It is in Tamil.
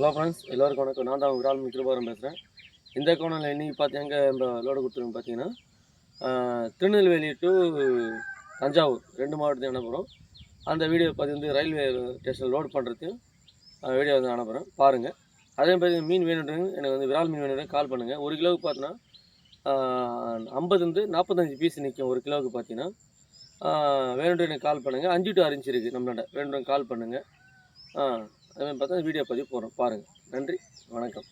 ஹலோ ஃப்ரெண்ட்ஸ் எல்லோருக்கும் வணக்கம். நான் தான் விரால் மித்திரபாரம் பேசுகிறேன் இந்த கோணலில் இன்றைக்கி பார்த்து எங்கே நம்ம லோடு கொடுத்துருங்க பார்த்தீங்கன்னா திருநெல்வேலி டு தஞ்சாவூர் ரெண்டு மாவட்டத்தையும் அனுப்புகிறோம் அந்த வீடியோ பார்த்து வந்து ரயில்வே ஸ்டேஷனில் லோட் பண்ணுறதையும் வீடியோ வந்து அனுப்புகிறேன் பாருங்கள் அதே மாதிரி மீன் வேணுன்றவங்க எனக்கு வந்து விரால் மீன் வேணுன்ற கால் பண்ணுங்கள் ஒரு கிலோவுக்கு பார்த்தீங்கன்னா ஐம்பதுலேருந்து நாற்பத்தஞ்சு பீஸ் நிற்கும் ஒரு கிலோவுக்கு பார்த்தீங்கன்னா. வேணுன்ற எனக்கு கால் பண்ணுங்கள் அஞ்சு டு அரிஞ்சு இருக்குது நம்மளாண்ட வேணுன்ற கால் பண்ணுங்கள் ஆ அதே மாதிரி பார்த்தா வீடியோ பதிவு போகிறோம் பாருங்கள் நன்றி. வணக்கம்.